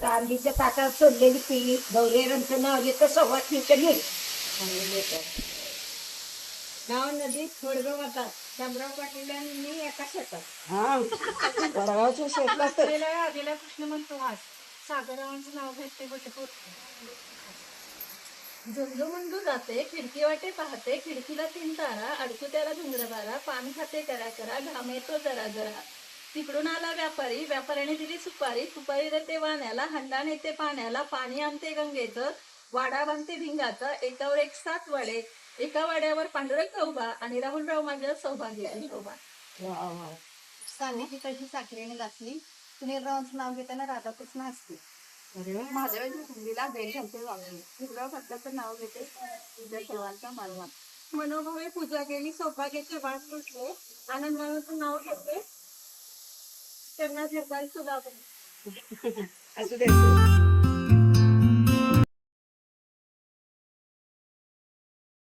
चांदीच्या ताटात सोडलेली पीठ गौरेरांचं नाव येतं सव्वा तीनच्या नीट नाव नदीत थोडगाव वाटात शामराव पाटील यांनी एका शेतात. हा वडगावच्या शेतला तर आदिला आदिला कृष्ण म्हणतो वास सागररावांचं नाव घेते गोटेपूर झुंजू मुंजू जाते खिडकी वाटे पाहते खिडकीला तीन तारा अडकू त्याला धुंगरबारा पान खाते करा करा घाम येतो जरा जरा. तिकडून आला व्यापारी. व्यापाऱ्याने दिली सुपारी. सुपारी देते वाण्याला हंडा नेते पाण्याला पाणी आणते गंगेचं वाडा बांधते भिंगाचं एकावर एक सात वाडे एका वाड्यावर पांडुरंग उभा आणि राहुलराव माझ्या सौभाग्य उभा सानेची कशी साखरेने घातली? सुनीलरावांचं नाव घेताना राधाकृष्ण असते माझ्या सुंदीला बेल घालते वागली नाव घेते तुझ्या सर्वांचा मानवा मनोभावे पूजा केली सौभाग्याचे वाट तुटले आनंदाचं नाव घेते त्यांना जगाल सुद्धा असू दे